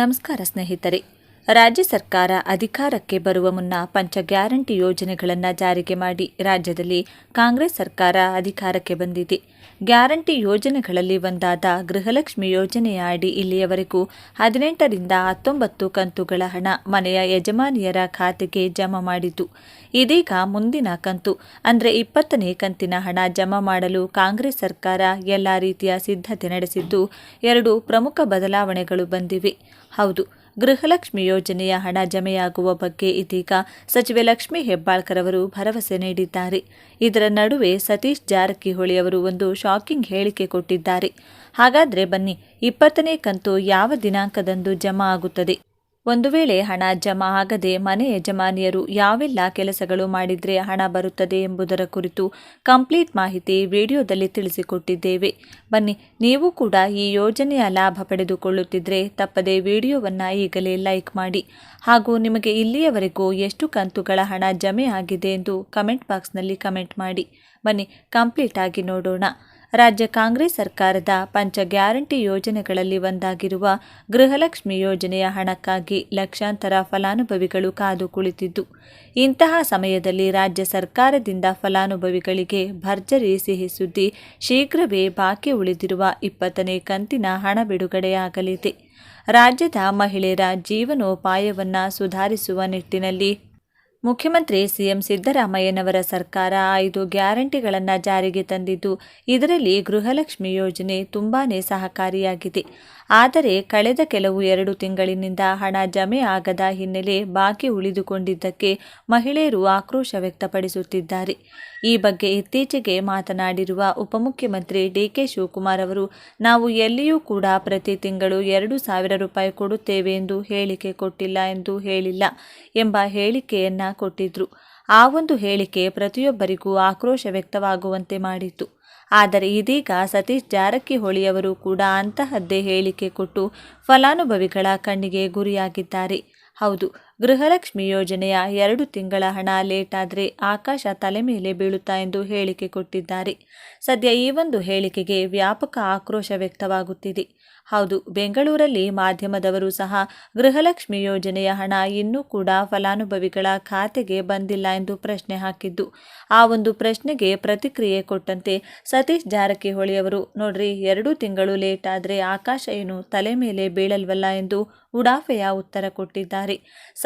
ನಮಸ್ಕಾರ ಸ್ನೇಹಿತರೆ. ರಾಜ್ಯ ಸರ್ಕಾರ ಅಧಿಕಾರಕ್ಕೆ ಬರುವ ಮುನ್ನ ಪಂಚ ಗ್ಯಾರಂಟಿ ಯೋಜನೆಗಳನ್ನು ಜಾರಿಗೆ ಮಾಡಿ ರಾಜ್ಯದಲ್ಲಿ ಕಾಂಗ್ರೆಸ್ ಸರ್ಕಾರ ಅಧಿಕಾರಕ್ಕೆ ಬಂದಿದೆ. ಗ್ಯಾರಂಟಿ ಯೋಜನೆಗಳಲ್ಲಿ ಒಂದಾದ ಗೃಹಲಕ್ಷ್ಮಿ ಯೋಜನೆಯ ಅಡಿ ಇಲ್ಲಿಯವರೆಗೂ ಹದಿನೆಂಟರಿಂದ ಹತ್ತೊಂಬತ್ತು ಕಂತುಗಳ ಹಣ ಮನೆಯ ಯಜಮಾನಿಯರ ಖಾತೆಗೆ ಜಮಾ ಮಾಡಿತು. ಇದೀಗ ಮುಂದಿನ ಕಂತು, ಅಂದರೆ ಇಪ್ಪತ್ತನೇ ಕಂತಿನ ಹಣ ಜಮಾ ಮಾಡಲು ಕಾಂಗ್ರೆಸ್ ಸರ್ಕಾರ ಎಲ್ಲ ರೀತಿಯ ಸಿದ್ಧತೆ ನಡೆಸಿದ್ದು, ಎರಡು ಪ್ರಮುಖ ಬದಲಾವಣೆಗಳು ಬಂದಿವೆ. ಹೌದು ಗೃಹಲಕ್ಷ್ಮಿ ಯೋಜನೆಯ ಹಣ ಜಮೆಯಾಗುವ ಬಗ್ಗೆ ಇದೀಗ ಸಚಿವೆ ಲಕ್ಷ್ಮಿ ಹೆಬ್ಬಾಳ್ಕರ್ ಅವರು ಭರವಸೆ ನೀಡಿದ್ದಾರೆ. ಇದರ ನಡುವೆ ಸತೀಶ್ ಜಾರಕಿಹೊಳಿ ಅವರು ಒಂದು ಶಾಕಿಂಗ್ ಹೇಳಿಕೆ ಕೊಟ್ಟಿದ್ದಾರೆ. ಹಾಗಾದ್ರೆ ಬನ್ನಿ, ಇಪ್ಪತ್ತನೇ ಕಂತು ಯಾವ ದಿನಾಂಕದಂದು ಜಮಾ ಆಗುತ್ತದೆ? ಒಂದು ವೇಳೆ ಹಣ ಜಮಾ ಆಗದೆ ಮನೆ ಯಜಮಾನಿಯರು ಯಾವೆಲ್ಲ ಕೆಲಸಗಳು ಮಾಡಿದರೆ ಹಣ ಬರುತ್ತದೆ ಎಂಬುದರ ಕುರಿತು ಕಂಪ್ಲೀಟ್ ಮಾಹಿತಿ ವಿಡಿಯೋದಲ್ಲಿ ತಿಳಿಸಿಕೊಟ್ಟಿದ್ದೇವೆ. ಬನ್ನಿ, ನೀವು ಕೂಡ ಈ ಯೋಜನೆಯ ಲಾಭ ಪಡೆದುಕೊಳ್ಳುತ್ತಿದ್ದರೆ ತಪ್ಪದೆ ವಿಡಿಯೋವನ್ನು ಈಗಲೇ ಲೈಕ್ ಮಾಡಿ. ಹಾಗೂ ನಿಮಗೆ ಇಲ್ಲಿಯವರೆಗೂ ಎಷ್ಟು ಕಂತುಗಳ ಹಣ ಜಮೆ ಆಗಿದೆ ಎಂದು ಕಮೆಂಟ್ ಬಾಕ್ಸ್ನಲ್ಲಿ ಕಮೆಂಟ್ ಮಾಡಿ. ಬನ್ನಿ, ಕಂಪ್ಲೀಟ್ ಆಗಿ ನೋಡೋಣ. ರಾಜ್ಯ ಕಾಂಗ್ರೆಸ್ ಸರ್ಕಾರದ ಪಂಚ ಗ್ಯಾರಂಟಿ ಯೋಜನೆಗಳಲ್ಲಿ ಒಂದಾಗಿರುವ ಗೃಹಲಕ್ಷ್ಮಿ ಯೋಜನೆಯ ಹಣಕ್ಕಾಗಿ ಲಕ್ಷಾಂತರ ಫಲಾನುಭವಿಗಳು ಕಾದು ಕುಳಿತಿದ್ದು, ಇಂತಹ ಸಮಯದಲ್ಲಿ ರಾಜ್ಯ ಸರ್ಕಾರದಿಂದ ಫಲಾನುಭವಿಗಳಿಗೆ ಭರ್ಜರಿ ಸಿಹಿ ಸುದ್ದಿ ಶೀಘ್ರವೇ ಬಾಕಿ ಉಳಿದಿರುವ ಇಪ್ಪತ್ತನೇ ಕಂತಿನ ಹಣ ಬಿಡುಗಡೆಯಾಗಲಿದೆ. ರಾಜ್ಯದ ಮಹಿಳೆಯರ ಜೀವನೋಪಾಯವನ್ನು ಸುಧಾರಿಸುವ ನಿಟ್ಟಿನಲ್ಲಿ ಮುಖ್ಯಮಂತ್ರಿ ಸಿಎಂ ಸಿದ್ದರಾಮಯ್ಯನವರ ಸರ್ಕಾರ ಐದು ಗ್ಯಾರಂಟಿಗಳನ್ನು ಜಾರಿಗೆ ತಂದಿದ್ದು, ಇದರಲ್ಲಿ ಗೃಹಲಕ್ಷ್ಮಿ ಯೋಜನೆ ತುಂಬಾ ಸಹಕಾರಿಯಾಗಿದೆ. ಆದರೆ ಕಳೆದ ಕೆಲವು ಎರಡು ತಿಂಗಳಿನಿಂದ ಹಣ ಜಮೆ ಆಗದ ಹಿನ್ನೆಲೆ ಬಾಕಿ ಉಳಿದುಕೊಂಡಿದ್ದಕ್ಕೆ ಮಹಿಳೆಯರು ಆಕ್ರೋಶ ವ್ಯಕ್ತಪಡಿಸುತ್ತಿದ್ದಾರೆ. ಈ ಬಗ್ಗೆ ಇತ್ತೀಚೆಗೆ ಮಾತನಾಡಿರುವ ಉಪಮುಖ್ಯಮಂತ್ರಿ ಡಿಕೆ ಶಿವಕುಮಾರ್ ಅವರು, ನಾವು ಎಲ್ಲಿಯೂ ಕೂಡ ಪ್ರತಿ ತಿಂಗಳು ಎರಡು ಸಾವಿರ ರೂಪಾಯಿ ಕೊಡುತ್ತೇವೆ ಎಂದು ಹೇಳಿಕೆ ಕೊಟ್ಟಿಲ್ಲ ಎಂದು ಹೇಳಿಲ್ಲ ಎಂಬ ಹೇಳಿಕೆಯನ್ನ ಕೊಟ್ಟಿದ್ರು. ಆ ಒಂದು ಹೇಳಿಕೆ ಪ್ರತಿಯೊಬ್ಬರಿಗೂ ಆಕ್ರೋಶ ವ್ಯಕ್ತವಾಗುವಂತೆ ಮಾಡಿತ್ತು. ಆದರೆ ಇದೀಗ ಸತೀಶ್ ಜಾರಕಿಹೊಳಿಯವರು ಕೂಡ ಅಂತಹದ್ದೇ ಹೇಳಿಕೆ ಕೊಟ್ಟು ಫಲಾನುಭವಿಗಳ ಕಣ್ಣಿಗೆ ಗುರಿಯಾಗಿದ್ದಾರೆ. ಹೌದು ಗೃಹಲಕ್ಷ್ಮಿ ಯೋಜನೆಯ ಎರಡು ತಿಂಗಳ ಹಣ ಲೇಟ್ ಆದರೆ ಆಕಾಶ ತಲೆ ಮೇಲೆ ಬೀಳುತ್ತಾ ಎಂದು ಹೇಳಿಕೆ ಕೊಟ್ಟಿದ್ದಾರೆ. ಸದ್ಯ ಈ ಒಂದು ಹೇಳಿಕೆಗೆ ವ್ಯಾಪಕ ಆಕ್ರೋಶ ವ್ಯಕ್ತವಾಗುತ್ತಿದೆ. ಹೌದು, ಬೆಂಗಳೂರಲ್ಲಿ ಮಾಧ್ಯಮದವರು ಸಹ ಗೃಹಲಕ್ಷ್ಮಿ ಯೋಜನೆಯ ಹಣ ಇನ್ನೂ ಕೂಡ ಫಲಾನುಭವಿಗಳ ಖಾತೆಗೆ ಬಂದಿಲ್ಲ ಎಂದು ಪ್ರಶ್ನೆ ಹಾಕಿದ್ದು, ಆ ಒಂದು ಪ್ರಶ್ನೆಗೆ ಪ್ರತಿಕ್ರಿಯೆ ಕೊಟ್ಟಂತೆ ಸತೀಶ್ ಜಾರಕಿಹೊಳಿ ಅವರು, ನೋಡ್ರಿ, ಎರಡು ತಿಂಗಳು ಲೇಟ್ ಆದರೆ ಆಕಾಶ ಏನು ತಲೆ ಮೇಲೆ ಬೀಳಲ್ವಲ್ಲ ಎಂದು ಉಡಾಫೆಯ ಉತ್ತರ ಕೊಟ್ಟಿದ್ದಾರೆ.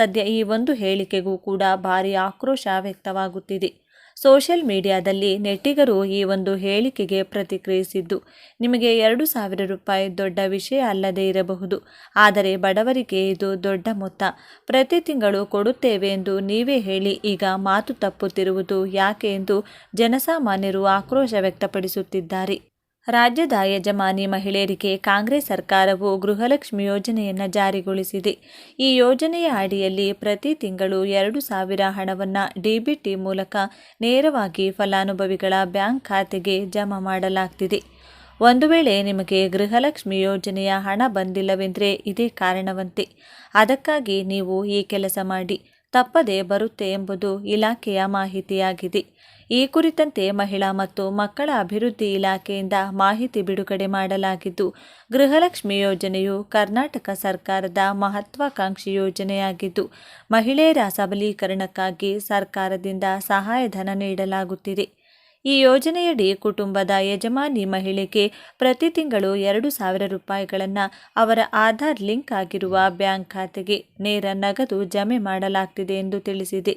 ಸದ್ಯ ಈ ಒಂದು ಹೇಳಿಕೆಗೂ ಕೂಡ ಭಾರಿ ಆಕ್ರೋಶ ವ್ಯಕ್ತವಾಗುತ್ತಿದೆ. ಸೋಷಿಯಲ್ ಮೀಡಿಯಾದಲ್ಲಿ ನೆಟ್ಟಿಗರು ಈ ಒಂದು ಹೇಳಿಕೆಗೆ ಪ್ರತಿಕ್ರಿಯಿಸಿದ್ದು, ನಿಮಗೆ ಎರಡು ಸಾವಿರ ರೂಪಾಯಿ ದೊಡ್ಡ ವಿಷಯ ಅಲ್ಲದೇ ಇರಬಹುದು. ಆದರೆ ಬಡವರಿಗೆ ಇದು ದೊಡ್ಡ ಮೊತ್ತ. ಪ್ರತಿ ತಿಂಗಳು ಕೊಡುತ್ತೇವೆ ಎಂದು ನೀವೇ ಹೇಳಿ ಈಗ ಮಾತು ತಪ್ಪುತ್ತಿರುವುದು ಯಾಕೆ ಎಂದು ಜನಸಾಮಾನ್ಯರು ಆಕ್ರೋಶ ವ್ಯಕ್ತಪಡಿಸುತ್ತಿದ್ದಾರೆ. ರಾಜ್ಯದ ಯಜಮಾನಿ ಮಹಿಳೆಯರಿಗೆ ಕಾಂಗ್ರೆಸ್ ಸರ್ಕಾರವು ಗೃಹಲಕ್ಷ್ಮಿ ಯೋಜನೆಯನ್ನು ಜಾರಿಗೊಳಿಸಿದೆ. ಈ ಯೋಜನೆಯ ಅಡಿಯಲ್ಲಿ ಪ್ರತಿ ತಿಂಗಳು ಎರಡು ಸಾವಿರ ಹಣವನ್ನು ಡಿಬಿಟಿ ಮೂಲಕ ನೇರವಾಗಿ ಫಲಾನುಭವಿಗಳ ಬ್ಯಾಂಕ್ ಖಾತೆಗೆ ಜಮಾ ಮಾಡಲಾಗ್ತಿದೆ. ಒಂದು ವೇಳೆ ನಿಮಗೆ ಗೃಹಲಕ್ಷ್ಮಿ ಯೋಜನೆಯ ಹಣ ಬಂದಿಲ್ಲವೆಂದರೆ ಇದೇ ಕಾರಣವಂತೆ. ಅದಕ್ಕಾಗಿ ನೀವು ಈ ಕೆಲಸ ಮಾಡಿ. ತಪ್ಪದೆ ಬರುತ್ತೆ ಎಂಬುದು ಇಲಾಖೆಯ ಮಾಹಿತಿಯಾಗಿದೆ. ಈ ಕುರಿತಂತೆ ಮಹಿಳಾ ಮತ್ತು ಮಕ್ಕಳ ಅಭಿವೃದ್ಧಿ ಇಲಾಖೆಯಿಂದ ಮಾಹಿತಿ ಬಿಡುಗಡೆ ಮಾಡಲಾಗಿದ್ದು, ಗೃಹಲಕ್ಷ್ಮಿ ಯೋಜನೆಯು ಕರ್ನಾಟಕ ಸರ್ಕಾರದ ಮಹತ್ವಾಕಾಂಕ್ಷಿ ಯೋಜನೆಯಾಗಿದ್ದು, ಮಹಿಳೆಯರ ಸಬಲೀಕರಣಕ್ಕಾಗಿ ಸರ್ಕಾರದಿಂದ ಸಹಾಯಧನ ನೀಡಲಾಗುತ್ತಿದೆ. ಈ ಯೋಜನೆಯಡಿ ಕುಟುಂಬದ ಯಜಮಾನಿ ಮಹಿಳೆಗೆ ಪ್ರತಿ ತಿಂಗಳು ಎರಡು ಸಾವಿರ ರೂಪಾಯಿಗಳನ್ನು ಅವರ ಆಧಾರ್ ಲಿಂಕ್ ಆಗಿರುವ ಬ್ಯಾಂಕ್ ಖಾತೆಗೆ ನೇರ ನಗದು ಜಮೆ ಮಾಡಲಾಗ್ತಿದೆ ಎಂದು ತಿಳಿಸಿದೆ.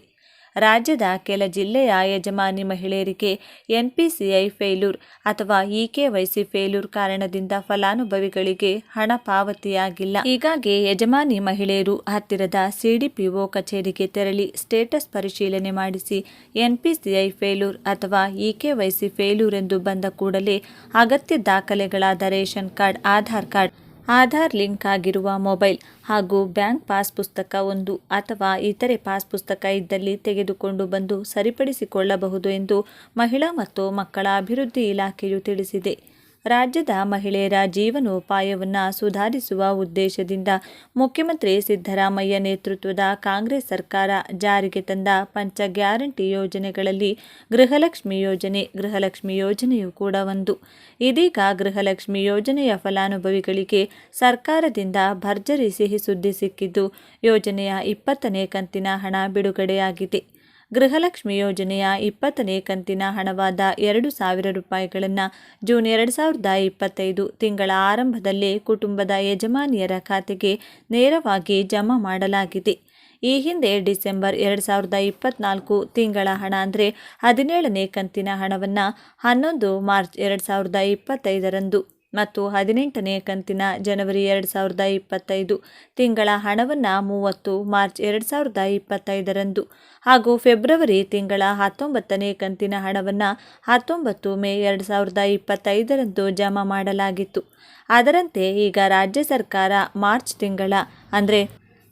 ರಾಜ್ಯದ ಕೆಲ ಜಿಲ್ಲೆಯ ಯಜಮಾನಿ ಮಹಿಳೆಯರಿಗೆ ಎನ್ಪಿಸಿಐ ಫೇಲ್ಯೂರ್ ಅಥವಾ ಇಕೆವೈಸಿ ಫೇಲ್ಯೂರ್ ಕಾರಣದಿಂದ ಫಲಾನುಭವಿಗಳಿಗೆ ಹಣ ಪಾವತಿಯಾಗಿಲ್ಲ. ಹೀಗಾಗಿ ಯಜಮಾನಿ ಮಹಿಳೆಯರು ಹತ್ತಿರದ ಸಿಡಿಪಿಒ ಕಚೇರಿಗೆ ತೆರಳಿ ಸ್ಟೇಟಸ್ ಪರಿಶೀಲನೆ ಮಾಡಿಸಿ ಎನ್ಪಿಸಿಐ ಫೇಲ್ಯೂರ್ ಅಥವಾ ಇಕೆವೈಸಿ ಫೇಲ್ಯೂರ್ ಎಂದು ಬಂದ ಕೂಡಲೇ ಅಗತ್ಯ ದಾಖಲೆಗಳಾದ ration card, Aadhaar card Aadhaar link ಆಗಿರುವ ಮೊಬೈಲ್ ಹಾಗೂ ಬ್ಯಾಂಕ್ ಪಾಸ್ ಪುಸ್ತಕ ಒಂದು ಅಥವಾ ಇತರೆ ಪಾಸ್ ಪುಸ್ತಕ ಇದ್ದಲ್ಲಿ ತೆಗೆದುಕೊಂಡು ಬಂದು ಸರಿಪಡಿಸಿಕೊಳ್ಳಬಹುದು ಎಂದು ಮಹಿಳಾ ಮತ್ತು ಮಕ್ಕಳ ಅಭಿವೃದ್ಧಿ ಇಲಾಖೆಯು ತಿಳಿಸಿದೆ. ರಾಜ್ಯದ ಮಹಿಳೆಯರ ಜೀವನೋಪಾಯವನ್ನು ಸುಧಾರಿಸುವ ಉದ್ದೇಶದಿಂದ ಮುಖ್ಯಮಂತ್ರಿ ಸಿದ್ದರಾಮಯ್ಯ ನೇತೃತ್ವದ ಕಾಂಗ್ರೆಸ್ ಸರ್ಕಾರ ಜಾರಿಗೆ ತಂದ ಪಂಚ ಗ್ಯಾರಂಟಿ ಯೋಜನೆಗಳಲ್ಲಿ ಗೃಹಲಕ್ಷ್ಮಿ ಯೋಜನೆ, ಗೃಹಲಕ್ಷ್ಮಿ ಯೋಜನೆಯೂ ಕೂಡ ಒಂದು. ಇದೀಗ ಗೃಹಲಕ್ಷ್ಮಿ ಯೋಜನೆಯ ಫಲಾನುಭವಿಗಳಿಗೆ ಸರ್ಕಾರದಿಂದ ಭರ್ಜರಿ ಸಿಹಿ ಸುದ್ದಿ ಸಿಕ್ಕಿದ್ದು ಯೋಜನೆಯ ಇಪ್ಪತ್ತನೇ ಕಂತಿನ ಹಣ ಬಿಡುಗಡೆಯಾಗಿದೆ. ಗೃಹಲಕ್ಷ್ಮಿ ಯೋಜನೆಯ ಇಪ್ಪತ್ತನೇ ಕಂತಿನ ಹಣವಾದ ಎರಡು ಸಾವಿರ ರೂಪಾಯಿಗಳನ್ನು ಜೂನ್ ಎರಡು ಸಾವಿರದ ಇಪ್ಪತ್ತೈದು ತಿಂಗಳ ಆರಂಭದಲ್ಲೇ ಕುಟುಂಬದ ಯಜಮಾನಿಯರ ಖಾತೆಗೆ ನೇರವಾಗಿ ಜಮಾ ಮಾಡಲಾಗಿದೆ. ಈ ಹಿಂದೆ ಡಿಸೆಂಬರ್ ಎರಡು ಸಾವಿರದ ಇಪ್ಪತ್ನಾಲ್ಕು ತಿಂಗಳ ಹಣ ಅಂದರೆ ಹದಿನೇಳನೇ ಕಂತಿನ ಹಣವನ್ನು ಹನ್ನೊಂದು ಮಾರ್ಚ್ ಎರಡು ಸಾವಿರದ ಇಪ್ಪತ್ತೈದರಂದು ಮತ್ತು ಹದಿನೆಂಟನೇ ಕಂತಿನ ಜನವರಿ ಎರಡು ಸಾವಿರದ ಇಪ್ಪತ್ತೈದು ತಿಂಗಳ ಹಣವನ್ನು ಮೂವತ್ತು ಮಾರ್ಚ್ ಎರಡು ಸಾವಿರದ ಇಪ್ಪತ್ತೈದರಂದು ಹಾಗೂ ಫೆಬ್ರವರಿ ತಿಂಗಳ ಹತ್ತೊಂಬತ್ತನೇ ಕಂತಿನ ಹಣವನ್ನು ಹತ್ತೊಂಬತ್ತು ಮೇ ಎರಡು ಸಾವಿರದ ಇಪ್ಪತ್ತೈದರಂದು ಜಮಾ ಮಾಡಲಾಗಿತ್ತು. ಅದರಂತೆ ಈಗ ರಾಜ್ಯ ಸರ್ಕಾರ ಮಾರ್ಚ್ ತಿಂಗಳ, ಅಂದರೆ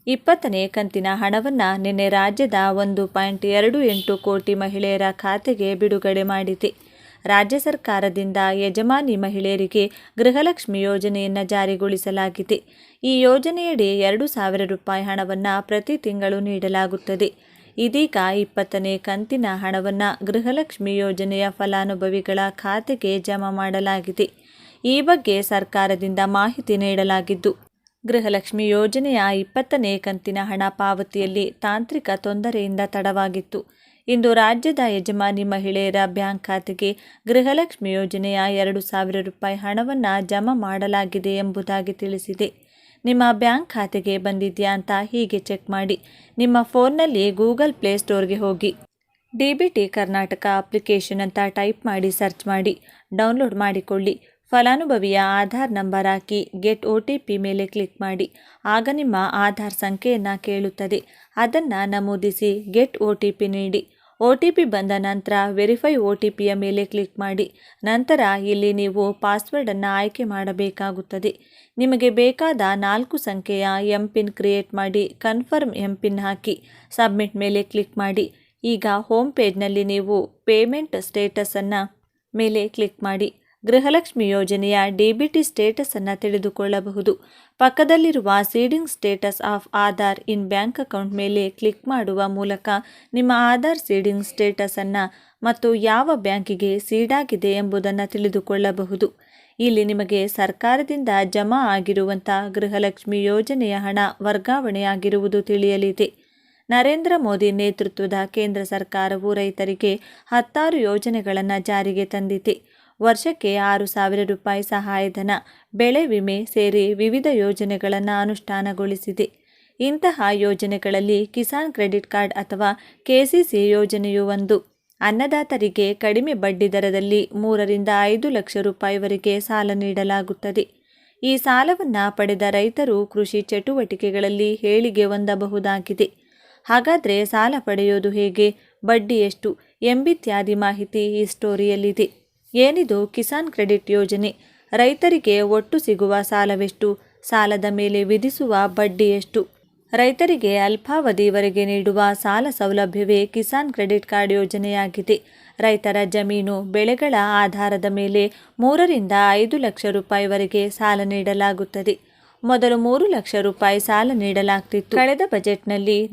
ಇಪ್ಪತ್ತನೇ ಕಂತಿನ ಹಣವನ್ನು ನಿನ್ನೆ ರಾಜ್ಯದ ಒಂದು ಪಾಯಿಂಟ್ ಎರಡು ಎಂಟು ಕೋಟಿ ಮಹಿಳೆಯರ ಖಾತೆಗೆ ಬಿಡುಗಡೆ ಮಾಡಿದೆ. ರಾಜ್ಯ ಸರ್ಕಾರದಿಂದ ಯಜಮಾನಿ ಮಹಿಳೆಯರಿಗೆ ಗೃಹಲಕ್ಷ್ಮಿ ಯೋಜನೆಯನ್ನು ಜಾರಿಗೊಳಿಸಲಾಗಿದೆ. ಈ ಯೋಜನೆಯಡಿ ಎರಡು ಸಾವಿರ ರೂಪಾಯಿ ಹಣವನ್ನು ಪ್ರತಿ ತಿಂಗಳು ನೀಡಲಾಗುತ್ತದೆ. ಇದೀಗ ಇಪ್ಪತ್ತನೇ ಕಂತಿನ ಹಣವನ್ನು ಗೃಹಲಕ್ಷ್ಮಿ ಯೋಜನೆಯ ಫಲಾನುಭವಿಗಳ ಖಾತೆಗೆ ಜಮಾ ಮಾಡಲಾಗಿದೆ. ಈ ಬಗ್ಗೆ ಸರ್ಕಾರದಿಂದ ಮಾಹಿತಿ ನೀಡಲಾಗಿದ್ದು, ಗೃಹಲಕ್ಷ್ಮಿ ಯೋಜನೆಯ ಇಪ್ಪತ್ತನೇ ಕಂತಿನ ಹಣ ಪಾವತಿಯಲ್ಲಿ ತಾಂತ್ರಿಕ ತೊಂದರೆಯಿಂದ ತಡವಾಗಿತ್ತು. ಇಂದು ರಾಜ್ಯದ ಯಜಮಾನಿ ಮಹಿಳೆಯರ ಬ್ಯಾಂಕ್ ಖಾತೆಗೆ ಗೃಹಲಕ್ಷ್ಮಿ ಯೋಜನೆಯ ಎರಡು ಸಾವಿರ ರೂಪಾಯಿ ಹಣವನ್ನು ಜಮಾ ಮಾಡಲಾಗಿದೆ ಎಂಬುದಾಗಿ ತಿಳಿಸಿದೆ. ನಿಮ್ಮ ಬ್ಯಾಂಕ್ ಖಾತೆಗೆ ಬಂದಿದೆಯಾ ಅಂತ ಹೀಗೆ ಚೆಕ್ ಮಾಡಿ. ನಿಮ್ಮ ಫೋನ್ನಲ್ಲಿ ಗೂಗಲ್ ಪ್ಲೇಸ್ಟೋರ್ಗೆ ಹೋಗಿ. D B T Karnataka application ಅಂತ ಟೈಪ್ ಮಾಡಿ ಸರ್ಚ್ ಮಾಡಿ. ಡೌನ್ಲೋಡ್ ಮಾಡಿಕೊಳ್ಳಿ. ಫಲಾನುಭವಿಯ ಆಧಾರ್ ನಂಬರ್ ಹಾಕಿ ಗೆಟ್ ಒ ಟಿ ಪಿ ಮೇಲೆ ಕ್ಲಿಕ್ ಮಾಡಿ. ಆಗ ನಿಮ್ಮ ಆಧಾರ್ ಸಂಖ್ಯೆಯನ್ನು ಕೇಳುತ್ತದೆ. ಅದನ್ನು ನಮೂದಿಸಿ ಗೆಟ್ ಒ ಟಿ ಪಿ ನೀಡಿ. ಒ ಟಿ ಪಿ ಬಂದ ನಂತರ ವೆರಿಫೈ ಒ ಟಿ ಪಿಯ ಮೇಲೆ ಕ್ಲಿಕ್ ಮಾಡಿ. ನಂತರ ಇಲ್ಲಿ ನೀವು ಪಾಸ್ವರ್ಡನ್ನು ಆಯ್ಕೆ ಮಾಡಬೇಕಾಗುತ್ತದೆ. ನಿಮಗೆ ಬೇಕಾದ ನಾಲ್ಕು ಸಂಖ್ಯೆಯ ಎಂ ಪಿನ್ ಕ್ರಿಯೇಟ್ ಮಾಡಿ, ಕನ್ಫರ್ಮ್ ಎಂ ಪಿನ್ ಹಾಕಿ, ಸಬ್ಮಿಟ್ ಮೇಲೆ ಕ್ಲಿಕ್ ಮಾಡಿ. ಈಗ ಹೋಮ್ ಪೇಜ್ನಲ್ಲಿ ನೀವು ಪೇಮೆಂಟ್ ಸ್ಟೇಟಸನ್ನು ಮೇಲೆ ಕ್ಲಿಕ್ ಮಾಡಿ. ಗೃಹಲಕ್ಷ್ಮಿ ಯೋಜನೆಯ ಡಿಬಿಟಿ ಸ್ಟೇಟಸನ್ನು ತಿಳಿದುಕೊಳ್ಳಬಹುದು. ಪಕ್ಕದಲ್ಲಿರುವ seeding status of Aadhaar in bank account ಮೇಲೆ ಕ್ಲಿಕ್ ಮಾಡುವ ಮೂಲಕ ನಿಮ್ಮ ಆಧಾರ್ ಸೀಡಿಂಗ್ ಸ್ಟೇಟಸನ್ನು ಮತ್ತು ಯಾವ ಬ್ಯಾಂಕಿಗೆ ಸೀಡಾಗಿದೆ ಎಂಬುದನ್ನು ತಿಳಿದುಕೊಳ್ಳಬಹುದು. ಇಲ್ಲಿ ನಿಮಗೆ ಸರ್ಕಾರದಿಂದ ಜಮಾ ಆಗಿರುವಂಥ ಗೃಹಲಕ್ಷ್ಮಿ ಯೋಜನೆಯ ಹಣ ವರ್ಗಾವಣೆಯಾಗಿರುವುದು ತಿಳಿಯಲಿದೆ. ನರೇಂದ್ರ ಮೋದಿ ನೇತೃತ್ವದ ಕೇಂದ್ರ ಸರ್ಕಾರವು ರೈತರಿಗೆ ಹತ್ತಾರು ಯೋಜನೆಗಳನ್ನು ಜಾರಿಗೆ ತಂದಿದೆ. ವರ್ಷಕ್ಕೆ ಆರು ಸಾವಿರ ರೂಪಾಯಿ ಸಹಾಯಧನ ಬೆಳೆ ವಿಮೆ ಸೇರಿ ವಿವಿಧ ಯೋಜನೆಗಳನ್ನು ಅನುಷ್ಠಾನಗೊಳಿಸಿದೆ. ಇಂತಹ ಯೋಜನೆಗಳಲ್ಲಿ ಕಿಸಾನ್ ಕ್ರೆಡಿಟ್ ಕಾರ್ಡ್ ಅಥವಾ ಕೆಸಿಸಿ ಯೋಜನೆಯು ಒಂದು. ಅನ್ನದಾತರಿಗೆ ಕಡಿಮೆ ಬಡ್ಡಿ ದರದಲ್ಲಿ ಮೂರರಿಂದ ಐದು ಲಕ್ಷ ರೂಪಾಯಿವರೆಗೆ ಸಾಲ ನೀಡಲಾಗುತ್ತದೆ. ಈ ಸಾಲವನ್ನು ಪಡೆದ ರೈತರು ಕೃಷಿ ಚಟುವಟಿಕೆಗಳಲ್ಲಿ ಹೇಳಿಗೆ ಹೊಂದಬಹುದಾಗಿದೆ. ಹಾಗಾದರೆ ಸಾಲ ಪಡೆಯೋದು ಹೇಗೆ? ಬಡ್ಡಿ ಎಷ್ಟು? ಎಂಬಿತ್ಯಾದಿ ಮಾಹಿತಿ ಈ ಸ್ಟೋರಿಯಲ್ಲಿದೆ. ಏನಿದು ಕಿಸಾನ್ ಕ್ರೆಡಿಟ್ ಯೋಜನೆ? ರೈತರಿಗೆ ಒಟ್ಟು ಸಿಗುವ ಸಾಲವೆಷ್ಟು? ಸಾಲದ ಮೇಲೆ ವಿಧಿಸುವ ಬಡ್ಡಿ ಎಷ್ಟು? ರೈತರಿಗೆ ಅಲ್ಪಾವಧಿವರೆಗೆ ನೀಡುವ ಸಾಲ ಸೌಲಭ್ಯವೇ ಕಿಸಾನ್ ಕ್ರೆಡಿಟ್ ಕಾರ್ಡ್ ಯೋಜನೆಯಾಗಿದೆ. ರೈತರ ಜಮೀನು ಬೆಳೆಗಳ ಆಧಾರದ ಮೇಲೆ ಮೂರರಿಂದ ಐದು ಲಕ್ಷ ರೂಪಾಯಿವರೆಗೆ ಸಾಲ ನೀಡಲಾಗುತ್ತದೆ. ಮೊದಲು ಮೂರು ಲಕ್ಷ ರೂಪಾಯಿ ಸಾಲ ನೀಡಲಾಗ್ತಿತ್ತು. ಕಳೆದ ಬಜೆಟ್ನಲ್ಲಿ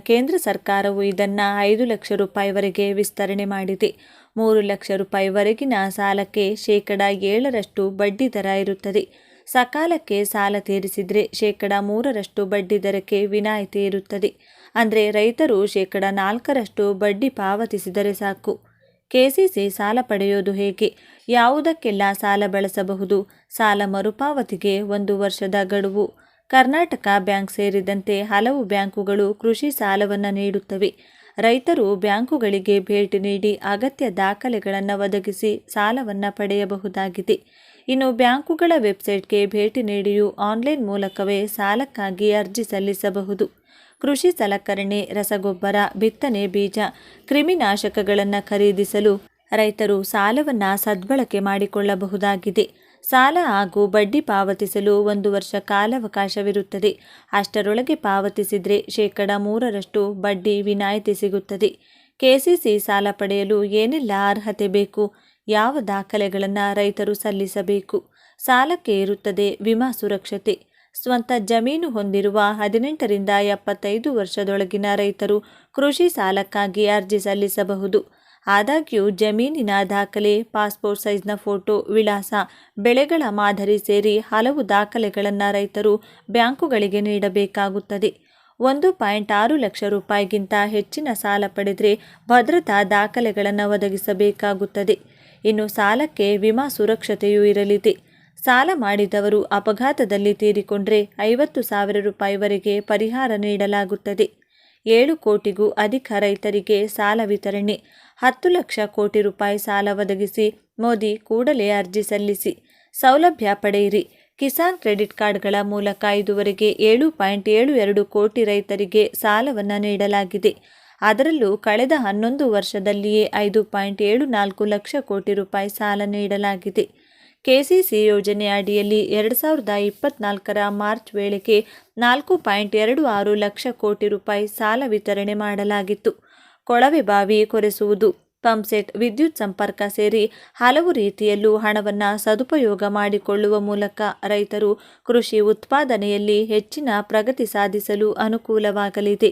ಕೇಂದ್ರ ಸರ್ಕಾರವು ಇದನ್ನು ಐದು ಲಕ್ಷ ರೂಪಾಯಿವರೆಗೆ ವಿಸ್ತರಣೆ ಮಾಡಿದೆ. ಮೂರು ಲಕ್ಷ ರೂಪಾಯಿವರೆಗಿನ ಸಾಲಕ್ಕೆ ಶೇಕಡ ಏಳರಷ್ಟು ಬಡ್ಡಿ ದರ ಇರುತ್ತದೆ. ಸಕಾಲಕ್ಕೆ ಸಾಲ ತೀರಿಸಿದರೆ ಶೇಕಡ ಮೂರರಷ್ಟು ಬಡ್ಡಿ ದರಕ್ಕೆ ವಿನಾಯಿತಿ ಇರುತ್ತದೆ. ಅಂದರೆ ರೈತರು ಶೇಕಡ ನಾಲ್ಕರಷ್ಟು ಬಡ್ಡಿ ಪಾವತಿಸಿದರೆ ಸಾಕು. ಕೆಸಿಸಿ ಸಾಲ ಪಡೆಯೋದು ಹೇಗೆ? ಯಾವುದಕ್ಕೆಲ್ಲ ಸಾಲ ಬಳಸಬಹುದು? ಸಾಲ ಮರುಪಾವತಿಗೆ ಒಂದು ವರ್ಷದ ಗಡುವು. ಕರ್ನಾಟಕ ಬ್ಯಾಂಕ್ ಸೇರಿದಂತೆ ಹಲವು ಬ್ಯಾಂಕುಗಳು ಕೃಷಿ ಸಾಲವನ್ನು ನೀಡುತ್ತವೆ. ರೈತರು ಬ್ಯಾಂಕುಗಳಿಗೆ ಭೇಟಿ ನೀಡಿ ಅಗತ್ಯ ದಾಖಲೆಗಳನ್ನು ಒದಗಿಸಿ ಸಾಲವನ್ನು ಪಡೆಯಬಹುದಾಗಿದೆ. ಇನ್ನು ಬ್ಯಾಂಕುಗಳ ವೆಬ್ಸೈಟ್ಗೆ ಭೇಟಿ ನೀಡಿಯೂ ಆನ್ಲೈನ್ ಮೂಲಕವೇ ಸಾಲಕ್ಕಾಗಿ ಅರ್ಜಿ ಸಲ್ಲಿಸಬಹುದು. ಕೃಷಿ ಸಲಕರಣೆ, ರಸಗೊಬ್ಬರ, ಬಿತ್ತನೆ ಬೀಜ, ಕ್ರಿಮಿನಾಶಕಗಳನ್ನು ಖರೀದಿಸಲು ರೈತರು ಸಾಲವನ್ನು ಸದ್ಬಳಕೆ ಮಾಡಿಕೊಳ್ಳಬಹುದಾಗಿದೆ. ಸಾಲ ಹಾಗೂ ಬಡ್ಡಿ ಪಾವತಿಸಲು ಒಂದು ವರ್ಷ ಕಾಲಾವಕಾಶವಿರುತ್ತದೆ. ಅಷ್ಟರೊಳಗೆ ಪಾವತಿಸಿದರೆ ಶೇಕಡ ಮೂರರಷ್ಟು ಬಡ್ಡಿ ವಿನಾಯಿತಿ ಸಿಗುತ್ತದೆ. ಕೆಸಿಸಿ ಸಾಲ ಪಡೆಯಲು ಏನೆಲ್ಲ ಅರ್ಹತೆ ಬೇಕು? ಯಾವ ದಾಖಲೆಗಳನ್ನು ರೈತರು ಸಲ್ಲಿಸಬೇಕು? ಸಾಲಕ್ಕೆ ಇರುತ್ತದೆ ವಿಮಾ ಸುರಕ್ಷತೆ. ಸ್ವಂತ ಜಮೀನು ಹೊಂದಿರುವ ಹದಿನೆಂಟರಿಂದ ಎಪ್ಪತ್ತೈದು ವರ್ಷದೊಳಗಿನ ರೈತರು ಕೃಷಿ ಸಾಲಕ್ಕಾಗಿ ಅರ್ಜಿ ಸಲ್ಲಿಸಬಹುದು. ಆದಾಗ್ಯೂ ಜಮೀನಿನ ದಾಖಲೆ, ಪಾಸ್ಪೋರ್ಟ್ ಸೈಜ್ನ ಫೋಟೋ, ವಿಳಾಸ, ಬೆಳೆಗಳ ಮಾದರಿ ಸೇರಿ ಹಲವು ದಾಖಲೆಗಳನ್ನು ರೈತರು ಬ್ಯಾಂಕುಗಳಿಗೆ ನೀಡಬೇಕಾಗುತ್ತದೆ. ಒಂದು ಪಾಯಿಂಟ್ ಆರು ಲಕ್ಷ ರೂಪಾಯಿಗಿಂತ ಹೆಚ್ಚಿನ ಸಾಲ ಪಡೆದರೆ ಭದ್ರತಾ ದಾಖಲೆಗಳನ್ನು ಒದಗಿಸಬೇಕಾಗುತ್ತದೆ. ಇನ್ನು ಸಾಲಕ್ಕೆ ವಿಮಾ ಸುರಕ್ಷತೆಯೂ ಇರಲಿದೆ. ಸಾಲ ಮಾಡಿದವರು ಅಪಘಾತದಲ್ಲಿ ತೀರಿಕೊಂಡರೆ ಐವತ್ತು ಸಾವಿರ ರೂಪಾಯಿವರೆಗೆ ಪರಿಹಾರ ನೀಡಲಾಗುತ್ತದೆ. ಏಳು ಕೋಟಿಗೂ ಅಧಿಕ ರೈತರಿಗೆ ಸಾಲ ವಿತರಣೆ ಹತ್ತು ಲಕ್ಷ ಕೋಟಿ ರೂಪಾಯಿ ಸಾಲ ಒದಗಿಸಿ ಮೋದಿ ಕೂಡಲೇ ಅರ್ಜಿ ಸಲ್ಲಿಸಿ. ಸೌಲಭ್ಯ ಪಡೆಯಿರಿ. ಕಿಸಾನ್ ಕ್ರೆಡಿಟ್ ಕಾರ್ಡ್ಗಳ ಮೂಲಕ ಇದುವರೆಗೆ ಏಳು ಪಾಯಿಂಟ್ ಏಳು ಎರಡು ಕೋಟಿ ರೈತರಿಗೆ ಸಾಲವನ್ನು ನೀಡಲಾಗಿದೆ. ಅದರಲ್ಲೂ ಕಳೆದ ಹನ್ನೊಂದು ವರ್ಷದಲ್ಲಿಯೇ ಐದು ಪಾಯಿಂಟ್ ಏಳು ನಾಲ್ಕು ಲಕ್ಷ ಕೋಟಿ ರೂಪಾಯಿ ಸಾಲ ನೀಡಲಾಗಿದೆ. ಕೆಸಿಸಿ ಯೋಜನೆ ಅಡಿಯಲ್ಲಿ ಎರಡು ಸಾವಿರದ ಇಪ್ಪತ್ನಾಲ್ಕರ ಮಾರ್ಚ್ ವೇಳೆಗೆ ನಾಲ್ಕು ಪಾಯಿಂಟ್ ಎರಡು ಆರು ಲಕ್ಷ ಕೋಟಿ ರೂಪಾಯಿ ಸಾಲ ವಿತರಣೆ ಮಾಡಲಾಗಿತ್ತು. ಕೊಳವೆ ಬಾವಿ ಕೊರೆಸುವುದು. ಪಂಪ್ಸೆಟ್ ವಿದ್ಯುತ್ ಸಂಪರ್ಕ ಸೇರಿ ಹಲವು ರೀತಿಯಲ್ಲೂ ಹಣವನ್ನು ಸದುಪಯೋಗ ಮಾಡಿಕೊಳ್ಳುವ ಮೂಲಕ ರೈತರು ಕೃಷಿ ಉತ್ಪಾದನೆಯಲ್ಲಿ ಹೆಚ್ಚಿನ ಪ್ರಗತಿ ಸಾಧಿಸಲು ಅನುಕೂಲವಾಗಲಿದೆ.